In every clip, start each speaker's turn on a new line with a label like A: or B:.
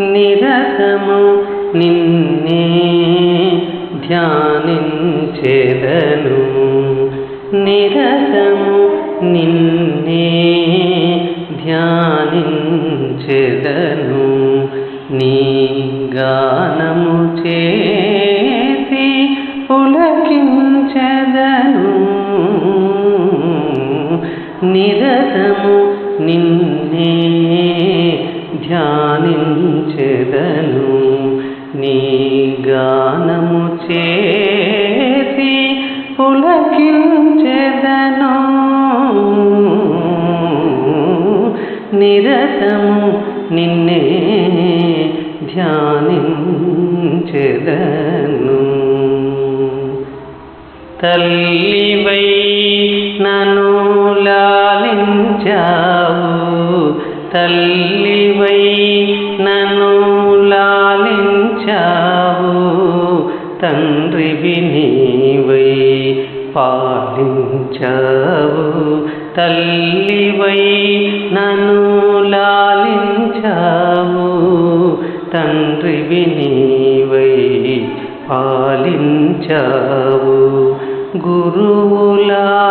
A: నిరతము నిన్నే ధ్యానించెదను. నిరతము నిన్నే ధ్యానించెదను. నీ గానము చేసి పులకించెదను. నిరతము నిన్నే ధ్యానించ చెదను. నీ గానము చేసి పులకించెదను. నిరతము నిన్నే ధ్యానించెదను. తల్లివై నను లాలించావు. తల్లివై పాలించావు తల్లివై నన్ను లాలించావు. తండ్రివి నీవై పాలించావు. గురువులా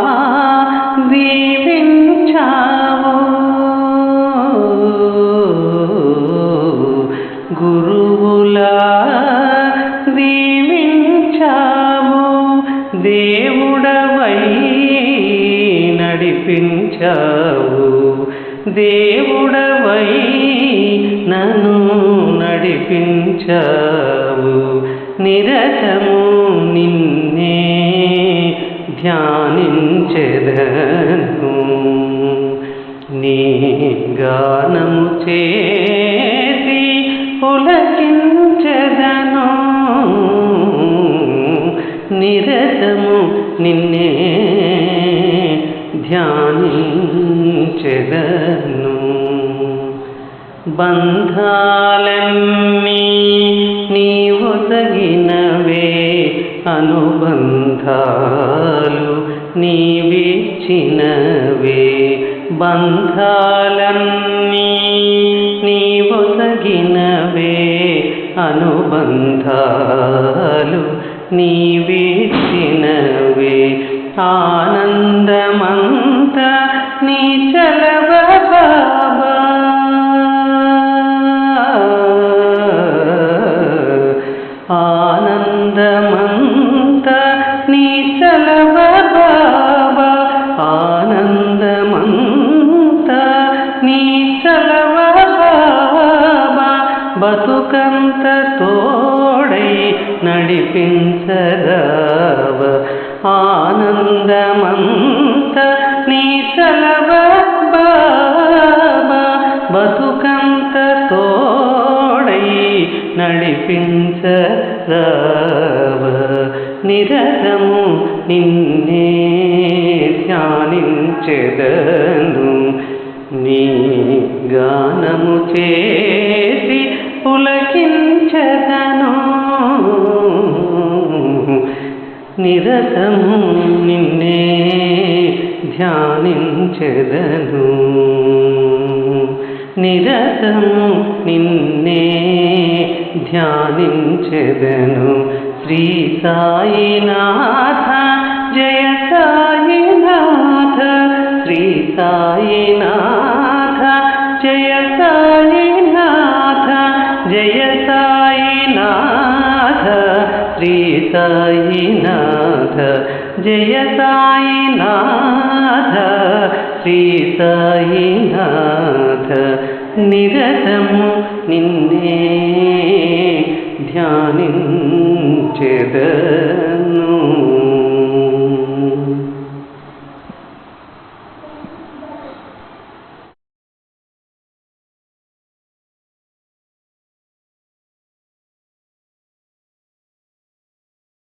A: దీవించావు దేవుడవై నడిపించావు. దేవుడవై నన్ను నడిపించావు. నిరతము నిన్నే ధ్యానించెదను. నీ గానము చేసి పులకించెదను. నిరత ధ్యానించెదను. బంధాలన్నీ నీవు తగినవే అనుబంధాలు నీవిచ్చినవే. బంధాలన్నీ నీవు తగినవే అనుబంధాలు నీవిచ్చినవే. ఆనందమంత నీ చలవ బాబా ఆనందమంత నీ చలవ బాబా ఆనందమంత నీ చలవ బాబా బతుకంత తోడై నడిపించరావ ఆనందమంత నీ చలవ బతుకంత తోడై నడిపించరావ. నిరతము నిన్నే ధ్యానించెదను. నీ గానము చే నిరతము నిన్నే ధ్యానించెదను. నిరతము నిన్నే ధ్యానించెదను. శ్రీ సాయినాథ జయ సాయినాథ శ్రీ సాయినాథ జయ సాయినాథ జయ సాయినాథ శ్రీ సాయినాథ जय जयसायिनाथ श्रीसायिनाथ निरतं निन्दे ध्यानि चेदनु